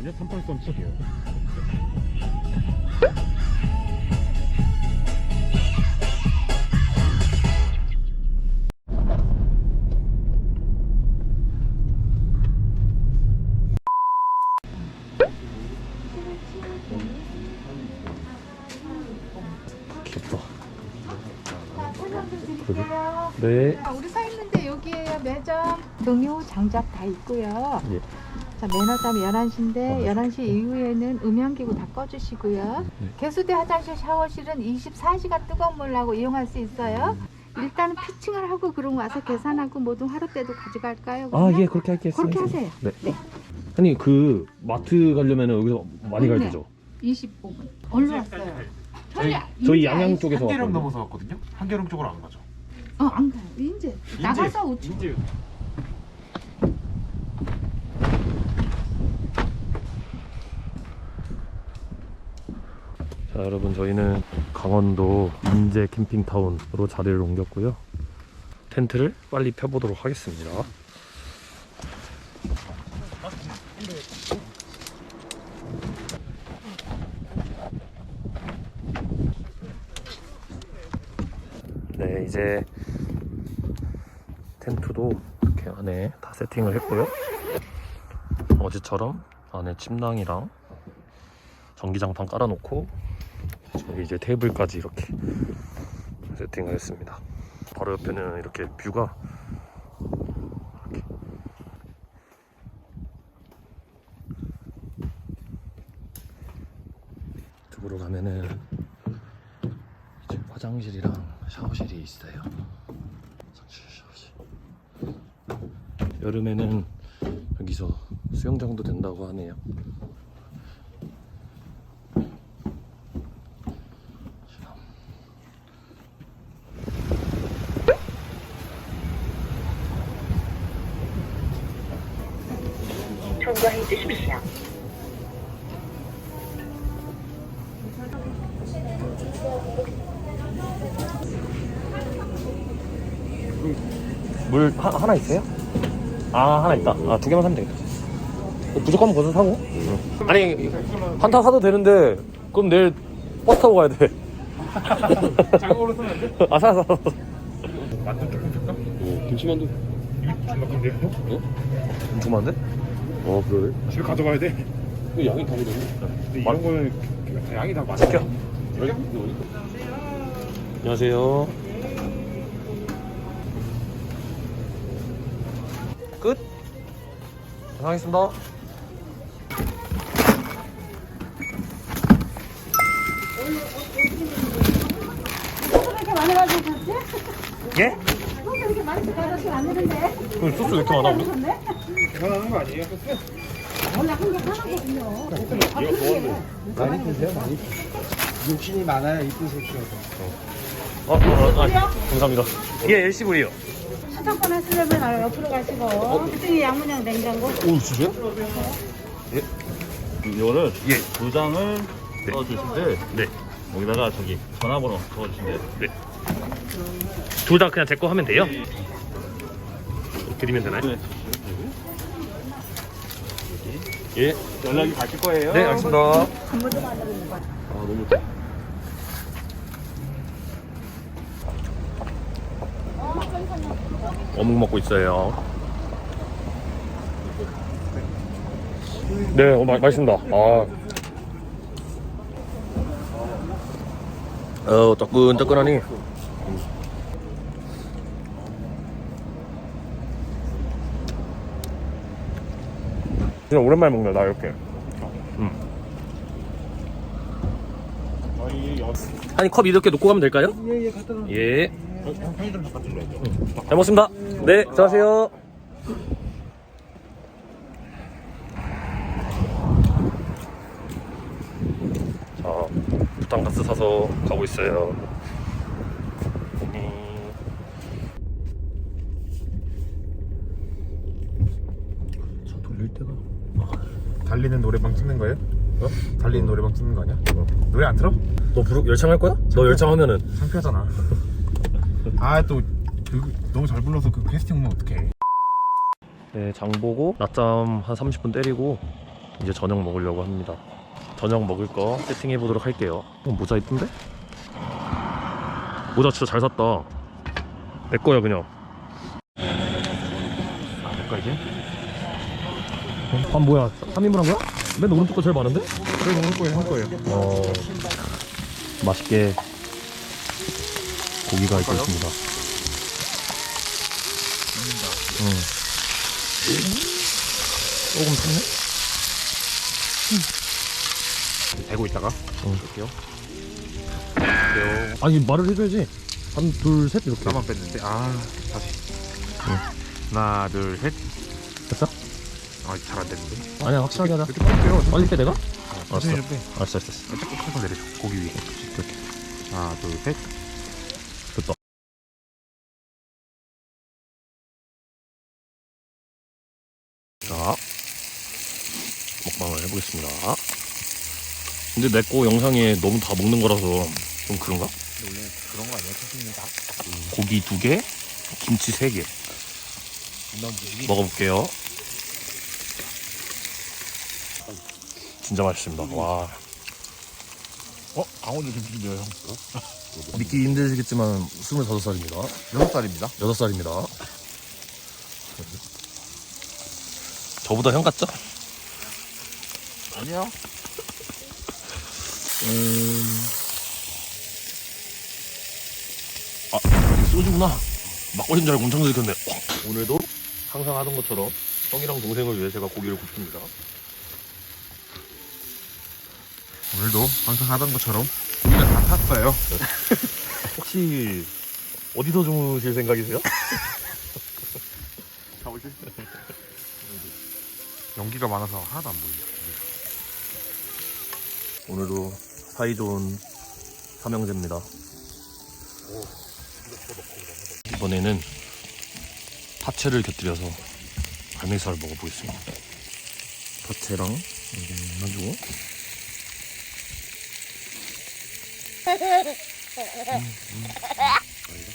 아니요 3837이요 귀엽다. 설명도 드릴게요. 네. 자, 우리 서 있는데 여기에요 매점 동요 장작 다 있고요. 예. 자 매너담 11시인데 어, 11시 이후에는 음향기구 다 꺼주시고요. 네. 개수대 화장실 샤워실은 24시간 뜨거운 물 하고 이용할 수 있어요. 일단은 피칭을 하고 그럼 와서 계산하고 모든 화로 때도 가져갈까요? 아, 그러면? 예, 그렇게 할게요. 그렇게 선생님. 하세요. 네. 네. 아니, 그 마트 가려면 여기서 많이 가야 네. 되죠? 25분. 얼른 왔어요. 저희, 저희 이제 양양 쪽에서 한계령 왔거든요. 넘어서 왔거든요 한계령 쪽으로 안 가죠 어, 안 가요. 이제 나가서 우측. 인제 자, 여러분, 저희는 강원도 인제 캠핑타운으로 자리를 옮겼고요. 텐트를 빨리 펴보도록 하겠습니다. 네, 이제 텐트도 이렇게 안에 다 세팅을 했고요. 어제처럼 안에 침낭이랑 전기장판 깔아놓고 저기 이제 테이블까지 이렇게 세팅을 했습니다. 바로 옆에는 이렇게 뷰가 이쪽으로 가면은 이제 화장실이랑 샤워실이 있어요. 화장실, 샤워실. 여름에는 여기서 수영장도 된다고 하네요. 통과해 주십시오. 물 하, 하나 있어요? 아 하나 있다. 아 두 개만 사면 되겠다. 무조건 거기서 사고. 아니 한타 사도 되는데 그럼 내일 버스 타고 가야 돼. 장어로 쓰면 안 돼? 아사 사. 만두 조금 줄까? 김치만두. 이거 존나 큰데요? 궁금한데? 어 그래? 집에 가져가야 돼 그 양이 다 되네. 근데 맛- 이런 거는 그 양이 다 많아 시켜. 안녕하세요. 끝. 감사하겠습니다. 이렇게 많이 가지고 갔지? 예? 이렇게 많이 가져서 안 되는데. 그 소스 왜 이렇게 많아 우리? 계산하는 거 아니에요? 원래 한개 하나거든요. 많이 드세요, 많이. 욕심이 많아야 이쁘실 줄 아, 아, 아, 아, 감사합니다. 예, LCV요. 수도권 하시려면 옆으로 가시고. 그중에 양문형 냉장고. 오, 진짜요? 이거를 예. 두 장을 넣어주신데 네. 여기다가 저기 전화번호 적어주신대요. 네. 둘 다 그냥 제 거 하면 돼요? 드리면 되나요? 네. 예. 연락이 가실 거예요. 네, 알겠습니다. 아, 너무 좋다. 어묵 먹고 있어요. 네, 어, 마, 맛있습니다. 아. 어, 따끈따끈하니. 그냥 오랜만에 먹네, 나 이렇게. 아니 컵 이렇게 놓고 가면 될까요? 예예 갖다 놓. 예. 잘 먹습니다. 네, 들어가세요. 자, 부탄가스 사서 가고 있어요. 음. 때가 달리는 노래방 찍는 거예요? 어? 달리는 노래방 찍는 거 아니야? 노래 안 틀어? 너 부르 열창할 거야? 너 열창하면은 창피하잖아 아또 그, 너무 잘 불러서 그 캐스팅 오면 어떡해 네, 장 보고 낮잠 한 30분 때리고 이제 저녁 먹으려고 합니다. 저녁 먹을 거 세팅해 보도록 할게요. 어, 모자 이쁜데? 모자 진짜 잘 샀다. 내 거야 그냥. 아, 내 거야 이제? 어, 밥 뭐야? 3인분 한 거야? 맨 오른쪽 거 제일 많은데? 그래 먹을 거예요 할 거예요 어 맛있게 고기가 있고 있습니다. 응. 조금 탔네? 대고 있다가 응. 볼게요 아니 말을 해줘야지. 한, 둘, 셋 이렇게. 나만 뺐는데 아 다시 하나 둘 셋 됐어? 아잘 안 되는데 아니야 확실하게 하자. 이렇게 빨리 빼요 빨리 빼 내가? 알았어. 천천히 좀 빼. 알았어, 알았어. 알았어. 조금 살살 내려줘 고기 위에 그렇게. 하나 둘 셋 됐다. 자, 먹방을 해보겠습니다. 근데 내 거 영상에 너무 다 먹는 거라서 좀 그런가? 원래 그런 거 아니야 천천히 다 고기 두 개, 김치 세 개. 먹어볼게요. 진짜 맛있습니다. 와. 어? 강원도 김치인데요 형 믿기 힘드시겠지만 25살입니다. 여섯 살입니다 6살입니다. 저보다 형 같죠? 아니요 음... 아, 이게 소주구나. 막걸리인 줄 알고 엄청 들켰네. 오늘도 항상 하던 것처럼 형이랑 동생을 위해 제가 고기를 굽습니다. 오늘도 항상 하던 것처럼 고기가 다 탔어요 혹시 어디서 주무실 생각이세요? 연기가 많아서 하나도 안 보이죠 오늘도 사이좋은 삼형제입니다. 이번에는 파채를 곁들여서 갈매기살을 먹어보겠습니다. 파채랑 이렇게 해가지고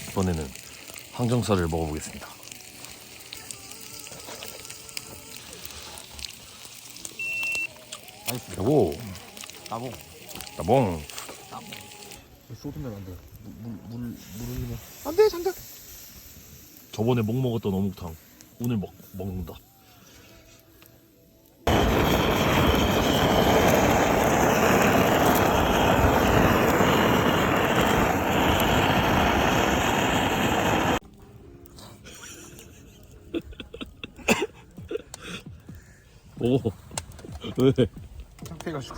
이번에는 항정살을 먹어보겠습니다. 그리고 나봉. 나봉. 쏟으면 안 돼 물 물 물 흘리면. 안돼 잠깐. 저번에 목 먹었던 어묵탕 오늘 먹, 먹는다 오 왜? 창피해가지고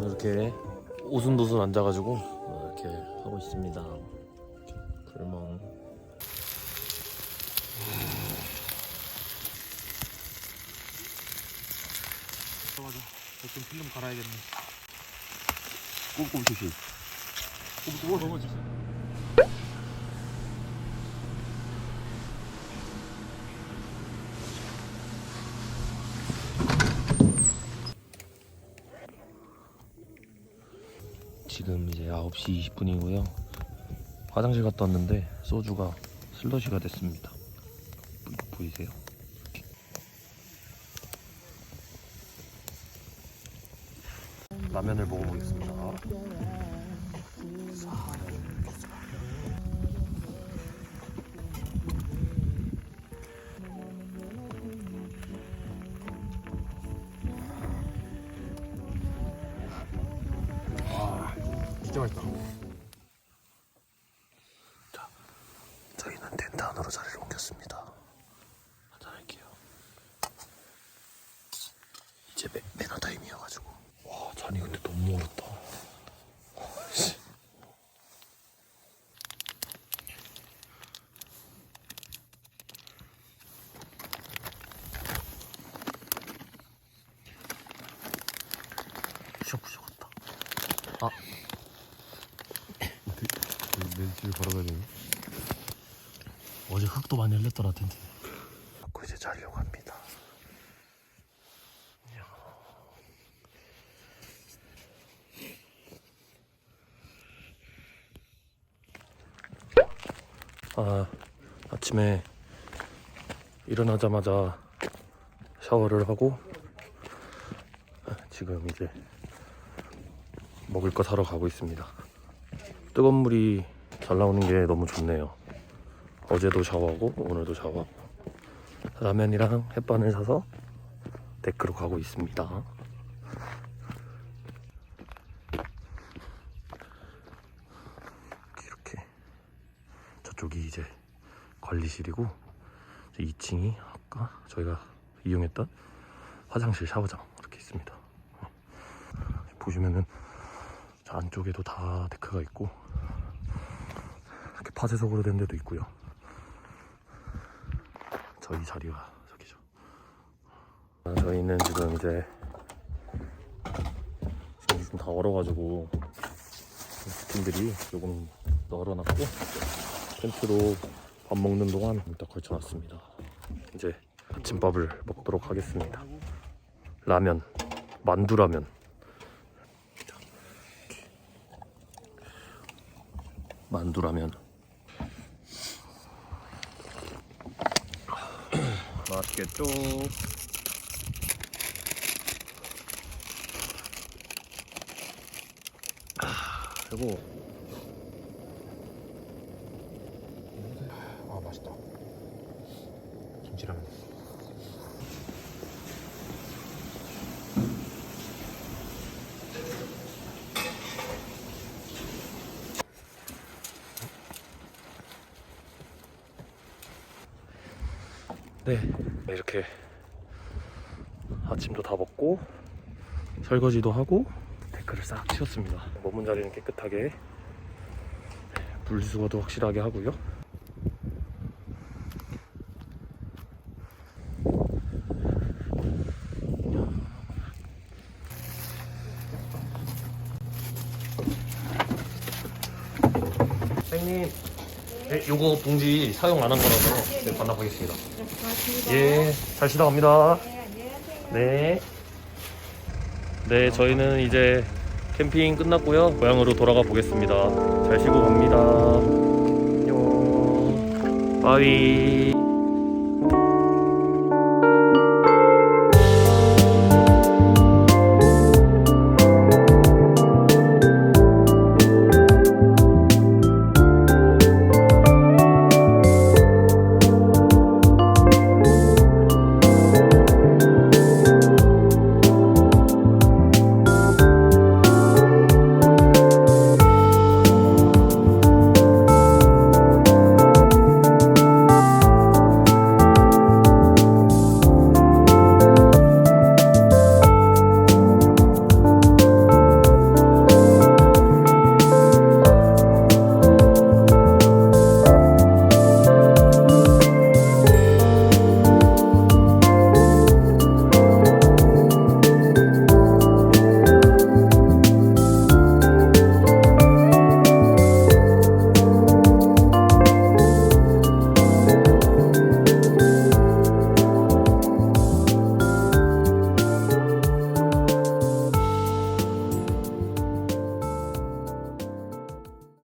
이렇게 오순도순 앉아가지고 이렇게 하고 있습니다. 불멍. 맞아 좀 필름 갈아야겠네 꼼꼼 조심. 꼼꼼 넘어지세요 지금 이제 9시 20분이고요. 화장실 갔다 왔는데 소주가 슬러시가 됐습니다. 보- 보이세요? 라면을 먹어보겠습니다. 제 매, 매너 타임이어가지고. 와, 잔이 근데 너무 멀었다. 씨. 부셔부셔 같다. 아, 내 집에 걸어가야 되네 어제 흙도 많이 흘렸더라 텐트. 갖고 이제 자려고 합니다. 이야. 아 아침에 일어나자마자 샤워를 하고 지금 이제 먹을 거 사러 가고 있습니다. 뜨거운 물이 잘 나오는 게 너무 좋네요. 어제도 샤워하고 오늘도 샤워하고 라면이랑 햇반을 사서 데크로 가고 있습니다. 이렇게 저쪽이 이제 관리실이고 2층이 아까 저희가 이용했던 화장실 샤워장 이렇게 있습니다. 보시면은 저 안쪽에도 다 데크가 있고 이렇게 파쇄석으로 된 데도 있고요. 저희 자리가 저기죠. 아, 저희는 지금 이제 지금 다 얼어가지고 팀들이 조금 널어놨고 텐트로 밥 먹는 동안 일단 걸쳐놨습니다. 이제 아침밥을 먹도록 하겠습니다. 라면, 만두라면. 만두라면. 맛있겠죠? 아, 그리고 아 맛있다 김치라면 네. 이렇게 아침도 다 먹고 설거지도 하고 데크를 싹 치웠습니다. 머문 자리는 깨끗하게 분리수거도 확실하게 하고요 네, 요거 봉지 사용 안 한 거라서 네, 반납하겠습니다 예, 잘 쉬다 갑니다. 네. 네, 저희는 이제 캠핑 끝났고요. 고향으로 돌아가 보겠습니다. 잘 쉬고 갑니다. 안녕. 바이.